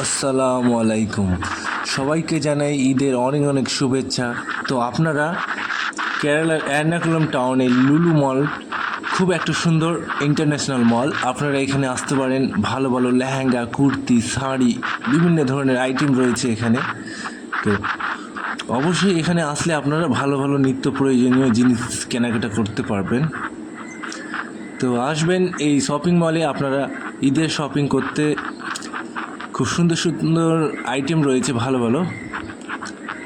আসসালামু আলাইকুম। সবাইকে জানাই ঈদের অনেক অনেক শুভেচ্ছা। তো আপনারা কেরালার এর্নাকুলাম টাউনে লুলু মল, খুব একটা সুন্দর ইন্টারন্যাশনাল মল। আপনারা এখানে আসতে পারেন, ভালো ভালো লেহেঙ্গা, কুর্তি, শাড়ি, বিভিন্ন ধরনের আইটেম রয়েছে এখানে। তো অবশ্যই এখানে আসলে আপনারা ভালো ভালো নিত্য প্রয়োজনীয় জিনিস কেনাকাটা করতে পারবেন। তো আসবেন এই শপিং মলে, আপনারা ঈদের শপিং করতে খুব সুন্দর সুন্দর আইটেম রয়েছে, ভালো ভালো।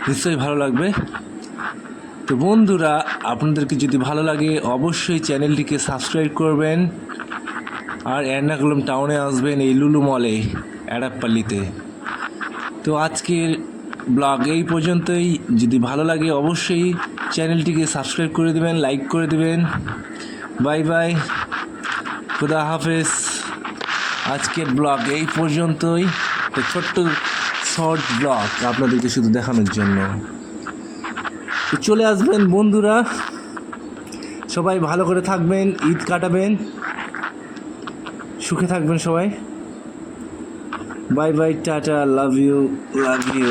নিশ্চয়ই ভালো লাগবে। তো বন্ধুরা, আপনাদেরকে যদি ভালো লাগে, অবশ্যই চ্যানেলটিকে সাবস্ক্রাইব করবেন। আর এর্নাকুলাম টাউনে আসবেন, এই লুলু মলে এড়াপ্পাল্লিতে তো আজকের ব্লগ এই পর্যন্তই। যদি ভালো লাগে, অবশ্যই চ্যানেলটিকে সাবস্ক্রাইব করে দেবেন লাইক করে দেবেন। বাই বাই খুদা হাফেজ। আজকের ব্লগ এই পর্যন্তই। তো ছোট্ট শর্ট ব্লগ আপনাদেরকে শুধু দেখানোর জন্য। তো চলে আসবেন বন্ধুরা। সবাই ভালো করে থাকবেন, ঈদ কাটাবেন। সুখে থাকবেন সবাই। Bye bye, tata, love you love you.